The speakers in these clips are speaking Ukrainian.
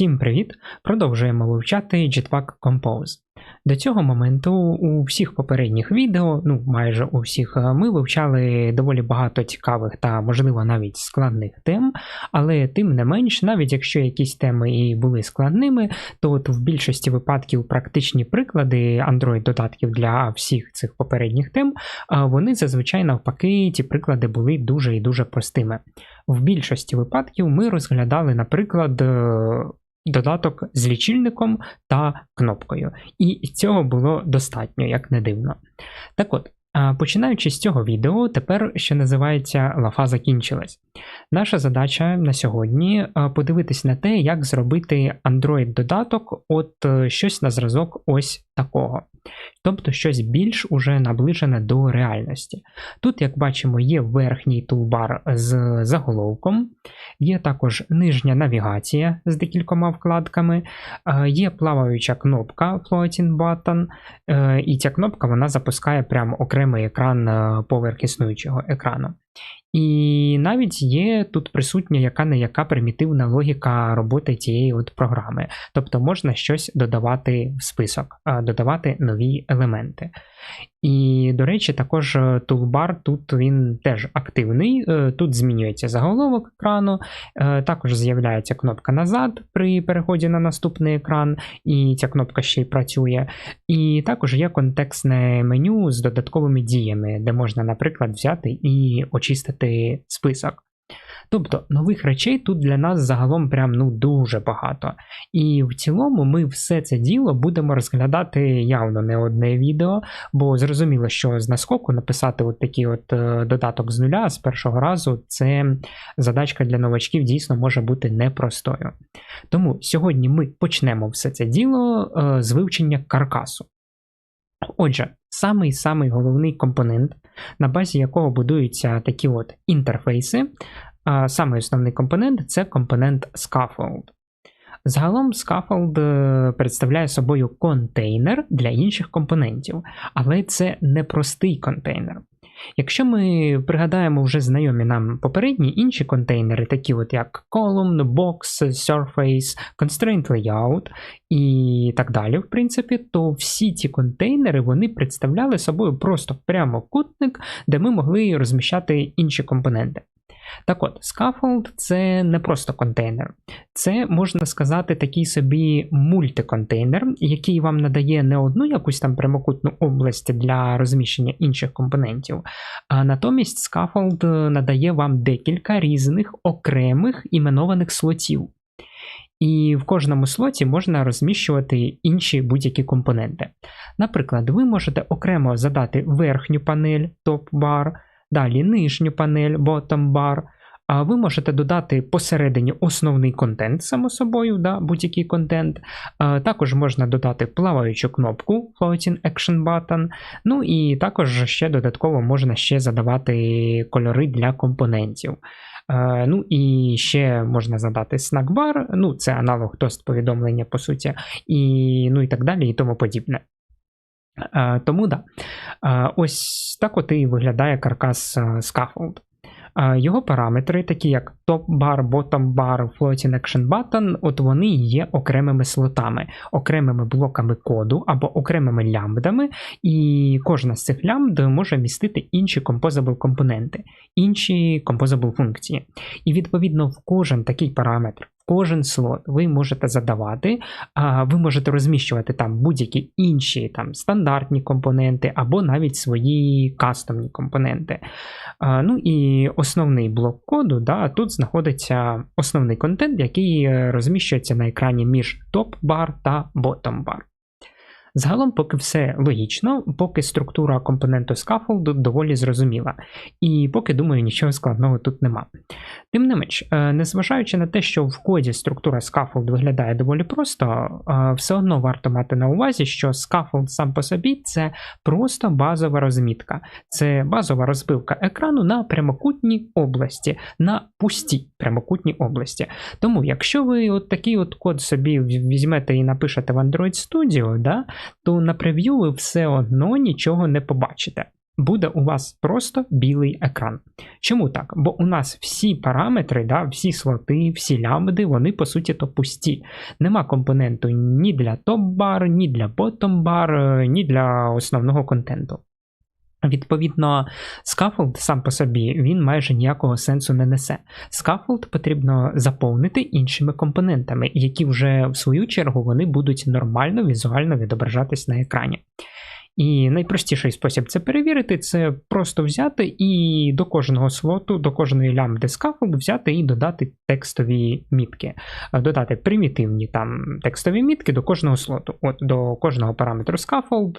Всім привіт! Продовжуємо вивчати Jetpack Compose. До цього моменту у всіх попередніх відео, ну майже у всіх, е, ми вивчали доволі багато цікавих та, можливо, навіть складних тем, але тим не менш, навіть якщо якісь теми і були складними, то от в більшості випадків практичні приклади Android-додатків для всіх цих попередніх тем, вони зазвичай навпаки, ці приклади були дуже і дуже простими. В більшості випадків ми розглядали, наприклад, е, додаток з лічильником та кнопкою. І цього було достатньо, як не дивно. Так от, починаючи з цього відео, тепер що називається лафа закінчилась. Наша задача на сьогодні подивитись на те, як зробити Android-додаток, от е, щось на зразок ось такого тобто щось більш уже наближене до реальності. Тут, як бачимо, є верхній тулбар з заголовком, є також нижня навігація з декількома вкладками, е, є плаваюча кнопка Floating Button, е, і ця кнопка вона запускає прямо окремий екран е, поверх існуючого екрану. І навіть є тут присутня яка не яка примітивна логіка роботи цієї от програми. Тобто можна щось додавати в список, додавати нові елементи. І, до речі, також тулбар тут він теж активний. Е, тут змінюється заголовок екрану, е, також з'являється кнопка назад при переході на наступний екран, і ця кнопка ще й працює. І також є контекстне меню з додатковими діями, де можна, наприклад, взяти і очистити список. Тобто нових речей тут для нас загалом прям ну дуже багато. І в цілому ми все це діло будемо розглядати явно не одне відео, бо зрозуміло, що з наскоку написати от такий от е, додаток з нуля з першого разу це задачка для новачків дійсно може бути непростою. Тому сьогодні ми почнемо все це діло е, з вивчення каркасу. Отже, самий самий головний компонент, на базі якого будуються такі от інтерфейси, Саме основний компонент це компонент Scaffold. Загалом Scaffold е, представляє собою контейнер для інших компонентів, але це не простий контейнер. Якщо ми пригадаємо вже знайомі нам попередні інші контейнери, такі от як Column, Box, Surface, Constraint Layout і так далі, в принципі, то всі ці контейнери вони представляли собою просто прямокутник, де ми могли розміщати інші компоненти. Так от, Scaffold це не просто контейнер, це можна сказати такий собі мультиконтейнер, який вам надає не одну якусь там прямокутну область для розміщення інших компонентів, а натомість Scaffold надає вам декілька різних окремих іменованих слотів. І в кожному слоті можна розміщувати інші будь-які компоненти. Наприклад, ви можете окремо задати верхню панель топ-бар. Далі нижню панель bottom bar. А ви можете додати посередині основний контент, само собою, да, будь-який контент. Також можна додати плаваючу кнопку Floating Action Button. Ну і також ще додатково можна ще задавати кольори для компонентів. Ну і ще можна задати snackbar, ну це аналог тост повідомлення, по суті, і ну і так далі, і тому подібне. Тому да. Ось так от і виглядає каркас Scaffold. Його параметри, такі як Top Bar, Bottom Bar, Floating Action Button, от вони є окремими слотами, окремими блоками коду або окремими лямбдами, і кожна з цих лямбд може містити інші composable компоненти, інші composable функції. І відповідно в кожен такий параметр, кожен слот ви можете задавати, ви можете розміщувати там будь-які інші там стандартні компоненти, або навіть свої кастомні компоненти. Ну і основний блок коду, да, тут знаходиться основний контент, який е, розміщується на екрані між топ-бар та bottom-бар. Загалом, поки все логічно, поки структура компоненту скафолду доволі зрозуміла, і поки, думаю, нічого складного тут нема. Тим не менш, е, незважаючи на те, що в коді структура скафолд виглядає доволі просто, е, все одно варто мати на увазі, що скафолд сам по собі це просто базова розмітка, це базова розбивка екрану на прямокутній області, на пустій прямокутній області. Тому, якщо ви от такий от код собі візьмете і напишете в Android Studio, да, то на прев'ю ви все одно нічого не побачите. буде у вас просто білий екран. Чому так? Бо у нас всі параметри, да, всі слоти, всі лямбди, вони по суті то пусті. Нема компоненту ні для топ-бар, ні для ботом-бар, ні для основного контенту. Відповідно, скафолд сам по собі він майже ніякого сенсу не несе. Скафолд потрібно заповнити іншими компонентами, які вже в свою чергу вони будуть нормально візуально відображатись на екрані. І найпростіший спосіб це перевірити, це просто взяти і до кожного слоту, до кожної лямбди scaffold взяти і додати текстові мітки, додати примітивні там текстові мітки до кожного слоту, от до кожного параметру scaffold,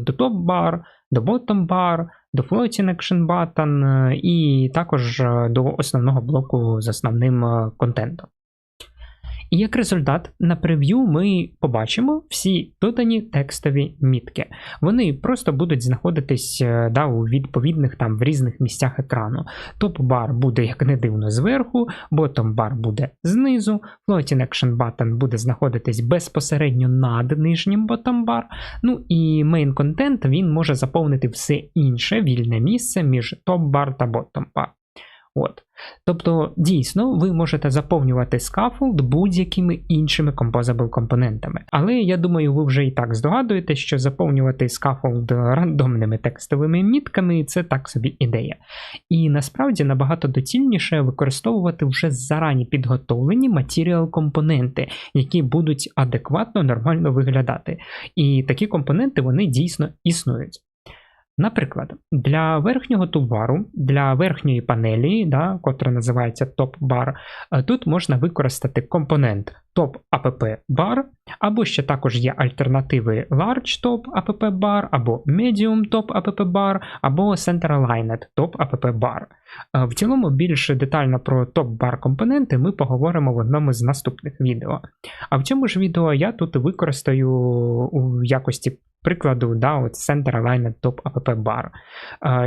до top-bar, до bottom bar, до floating action button і також до основного блоку з основним контентом. І як результат, на прев'ю ми побачимо всі додані текстові мітки. Вони просто будуть знаходитись е, да, у відповідних там в різних місцях екрану. Топ-бар буде, як не дивно, зверху, bottom-бар буде знизу, Floating Action Button буде знаходитись безпосередньо над нижнім bottom-бар. Ну і main content він може заповнити все інше вільне місце між топ-бар та bottom-бар. От. Тобто, дійсно, ви можете заповнювати скафолд будь-якими іншими composable компонентами. Але я думаю, ви вже і так здогадуєте, що заповнювати скафолд рандомними текстовими мітками це так собі ідея. І насправді набагато доцільніше використовувати вже зарані підготовлені матеріал компоненти, які будуть адекватно нормально виглядати. І такі компоненти вони дійсно існують. Наприклад, для верхнього тулбару, для верхньої панелі, да, котра називається Top-Bar, е, тут можна використати компонент Top app bar, або ще також є альтернативи Large Top app bar, або Medium Top app bar, або Center Aligned Top app bar. Е, в цілому більш детально про топ-бар компоненти ми поговоримо в одному з наступних відео. А в цьому ж відео я тут використаю у якості прикладу да, от Center Aligned Top app bar.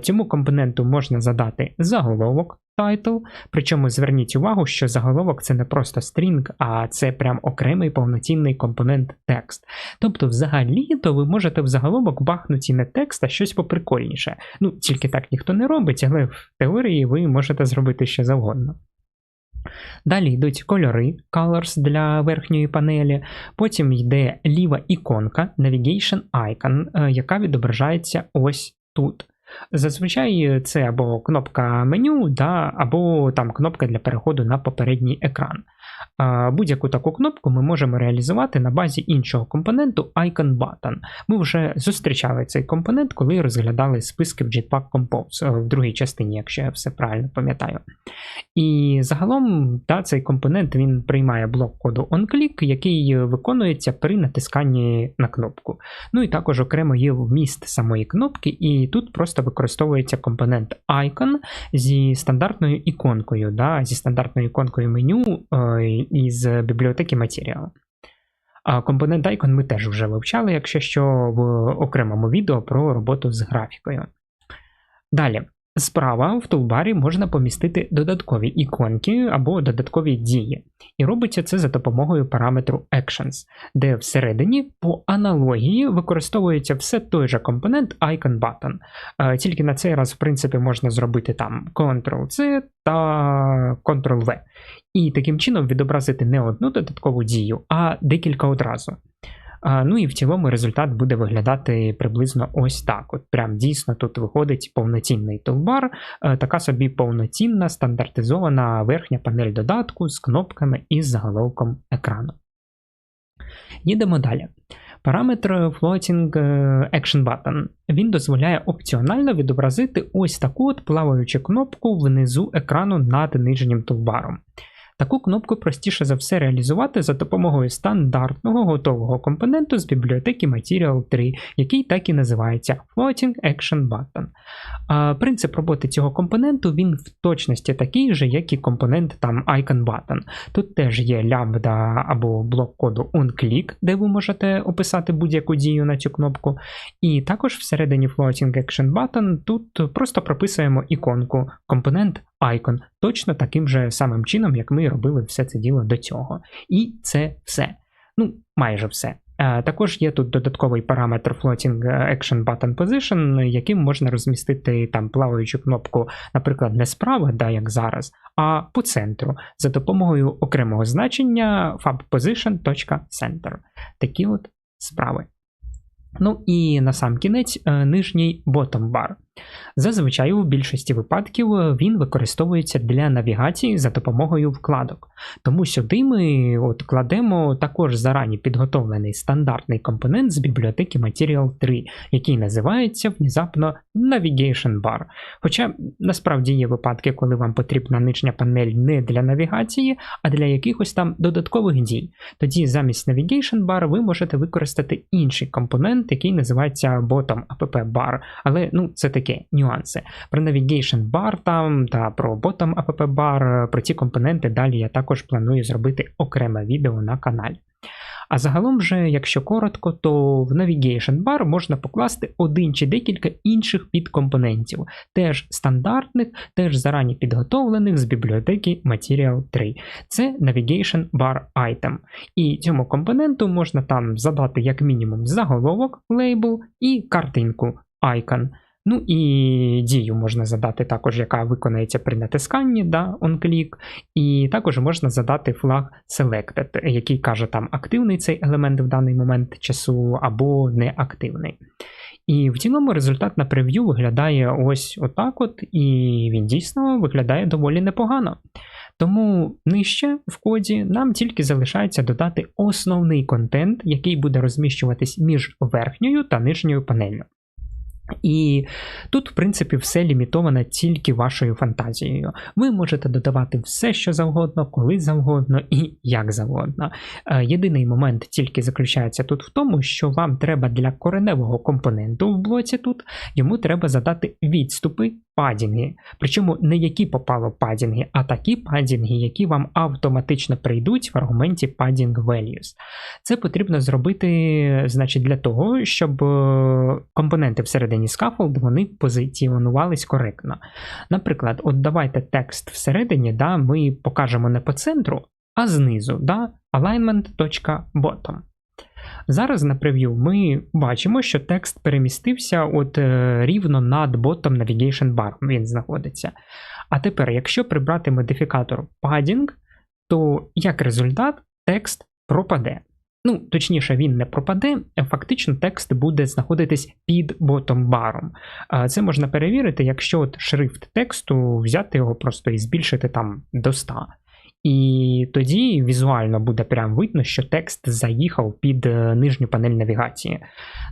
Цьому компоненту можна задати заголовок title, причому зверніть увагу, що заголовок це не просто стрінг, а це прям окремий повноцінний компонент текст. Тобто, взагалі-то ви можете в заголовок бахнути не текст, а щось поприкольніше. Ну, тільки так ніхто не робить, але в теорії ви можете зробити що завгодно. Далі йдуть кольори Colors для верхньої панелі, потім йде ліва іконка Navigation Icon, е, яка відображається ось тут. Зазвичай це або кнопка меню, да, або там кнопка для переходу на попередній екран. Будь-яку таку кнопку ми можемо реалізувати на базі іншого компоненту Icon Button. Ми вже зустрічали цей компонент, коли розглядали списки в Jetpack Compose е, в другій частині, якщо я все правильно пам'ятаю. І загалом да, цей компонент він приймає блок коду onClick, який виконується при натисканні на кнопку. Ну і також окремо є вміст самої кнопки, і тут просто використовується компонент Icon зі стандартною іконкою, да, зі стандартною іконкою меню. Із бібліотеки матеріалу. А компонент Icon ми теж вже вивчали, якщо що, в окремому відео про роботу з графікою. Далі, Справа в тулбарі можна помістити додаткові іконки або додаткові дії, і робиться це за допомогою параметру Actions, де всередині по аналогії використовується все той же компонент Icon Button. Е, тільки на цей раз, в принципі, можна зробити там Ctrl-C та Ctrl-V. І таким чином відобразити не одну додаткову дію, а декілька одразу. Ну і в цілому результат буде виглядати приблизно ось так. От Прям дійсно тут виходить повноцінний тулбар, е, така собі повноцінна стандартизована верхня панель додатку з кнопками і з заголовком екрану. Їдемо далі. Параметр Floating е, Action Button. Він дозволяє опціонально відобразити ось таку от плаваючу кнопку внизу екрану над нижнім тулбаром. Таку кнопку простіше за все реалізувати за допомогою стандартного готового компоненту з бібліотеки Material 3, який так і називається Floating Action Button. А Принцип роботи цього компоненту він в точності такий же, як і компонент там Icon Button. Тут теж є лямбда або блок коду onClick, де ви можете описати будь-яку дію на цю кнопку. І також всередині Floating Action Button тут просто прописуємо іконку компонент Icon точно таким же самим чином, як ми робили все це діло до цього. І це все. Ну, майже все. Також є тут додатковий параметр Floating Action Button Position, яким можна розмістити там плаваючу кнопку, наприклад, не справа, да, як зараз, а по центру за допомогою окремого значення fabposition.center. Такі от справи. Ну і на сам кінець е, нижній bottom bar. Зазвичай у більшості випадків е, він використовується для навігації за допомогою вкладок. Тому сюди ми от кладемо також зарані підготовлений стандартний компонент з бібліотеки Material 3, який називається внезапно Navigation Bar. Хоча насправді є випадки, коли вам потрібна нижня панель не для навігації, а для якихось там додаткових дій. Тоді замість Navigation Bar ви можете використати інший компонент, який називається Bottom App Bar. Але ну, це таке нюанси. Про Navigation Bar там та про Bottom App Bar, про ці компоненти далі я також планую зробити окреме відео на каналі. А загалом же, якщо коротко, то в Navigation Bar можна покласти один чи декілька інших підкомпонентів, теж стандартних, теж зарані підготовлених з бібліотеки Material 3. Це Navigation Bar Item. І цьому компоненту можна там задати як мінімум заголовок, лейбл і картинку Icon. Ну і дію можна задати також, яка виконається при натисканні да, on-click. І також можна задати флаг Selected, який каже, там активний цей елемент в даний момент часу або неактивний. І в цілому результат на прев'ю виглядає ось отак от, і він дійсно виглядає доволі непогано. Тому нижче в коді нам тільки залишається додати основний контент, який буде розміщуватись між верхньою та нижньою панелью. І тут, в принципі, все лімітовано тільки вашою фантазією. Ви можете додавати все, що завгодно, коли завгодно і як завгодно. Е, єдиний момент тільки заключається тут в тому, що вам треба для кореневого компоненту в блоці тут, йому треба задати відступи падінги. Причому не які попало падінги, а такі падінги, які вам автоматично прийдуть в аргументі padding values. Це потрібно зробити, значить, для того, щоб е, компоненти всередині scaffold вони позиціонувались коректно. Наприклад, от давайте текст всередині, да, ми покажемо не по центру, а знизу, да, alignment.bottom. Зараз на прев'ю ми бачимо, що текст перемістився от е, рівно над ботом Navigation Bar він знаходиться. А тепер, якщо прибрати модифікатор padding, то як результат текст пропаде. Ну, точніше, він не пропаде, фактично текст буде знаходитись під ботом баром. Це можна перевірити, якщо от шрифт тексту взяти його просто і збільшити там до 100. І тоді візуально буде прям видно, що текст заїхав під е, нижню панель навігації.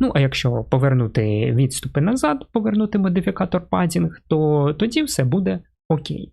Ну, а якщо повернути відступи назад, повернути модифікатор падінг, то тоді все буде окей.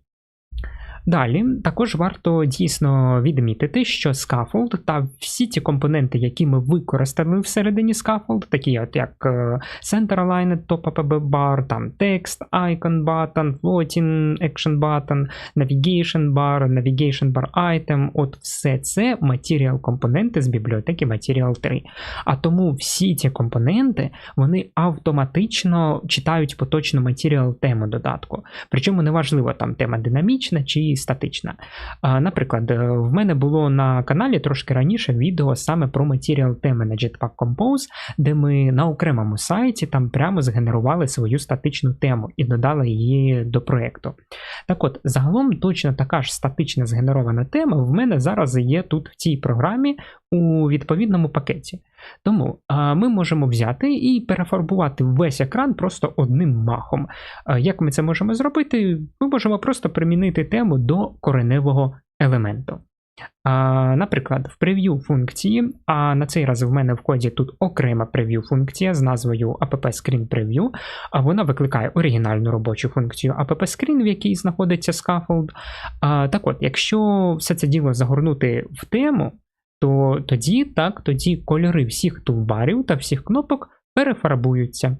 Далі також варто дійсно відмітити, що Scaffold та всі ті компоненти, які ми використали всередині Scaffold, такі от як е, Center Aligned Top APB Bar, там Text, Icon Button, Floating Action Button, Navigation Bar, Navigation Bar Item, от все це матеріал компоненти з бібліотеки Material 3. А тому всі ці компоненти вони автоматично читають поточну матеріал тему додатку. Причому неважливо, там тема динамічна чи статична. Наприклад, е, в мене було на каналі трошки раніше відео саме про матеріал теми на Jetpack Compose, де ми на окремому сайті там прямо згенерували свою статичну тему і додали її до проєкту. Так от, загалом точно така ж статична згенерована тема в мене зараз є тут в цій програмі у відповідному пакеті. Тому ми можемо взяти і перефарбувати весь екран просто одним махом. Як ми це можемо зробити? Ми можемо просто примінити тему до кореневого елементу. Наприклад, в прев'ю функції, а на цей раз в мене в коді тут окрема прев'ю функція з назвою app-screen preview, а вона викликає оригінальну робочу функцію app-screen, в якій знаходиться scaffold. Так от, якщо все це діло загорнути в тему, то тоді так, тоді кольори всіх тулбарів та всіх кнопок перефарбуються.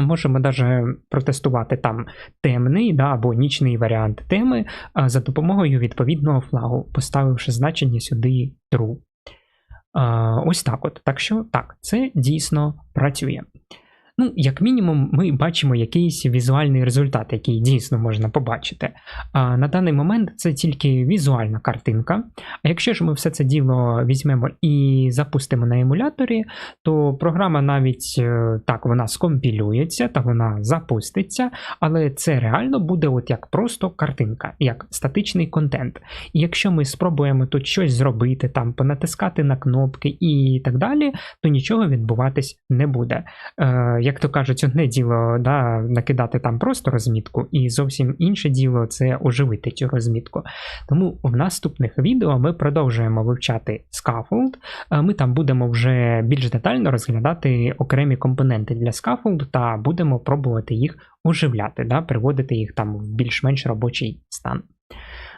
Можемо навіть протестувати там темний да, або нічний варіант теми за допомогою відповідного флагу, поставивши значення сюди true. Ось так от. Так що так, це дійсно працює. Ну, як мінімум, ми бачимо якийсь візуальний результат, який дійсно можна побачити. А на даний момент це тільки візуальна картинка. А якщо ж ми все це діло візьмемо і запустимо на емуляторі, то програма навіть е, так вона скомпілюється та вона запуститься, але це реально буде от як просто картинка, як статичний контент. І якщо ми спробуємо тут щось зробити, там понатискати на кнопки і так далі, то нічого відбуватись не буде. Е, Як то кажуть, одне діло да, накидати там просто розмітку, і зовсім інше діло це оживити цю розмітку. Тому в наступних відео ми продовжуємо вивчати Scaffold. Е, Ми там будемо вже більш детально розглядати окремі компоненти для Scaffold та будемо пробувати їх оживляти, да, приводити їх там в більш-менш робочий стан.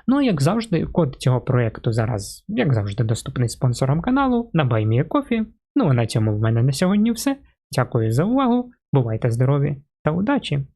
Ну, як завжди, код цього проєкту зараз, як завжди, доступний спонсорам каналу на BuyMeACoffee. Ну а на цьому в мене на сьогодні все. Дякую за увагу, бувайте здорові та удачі!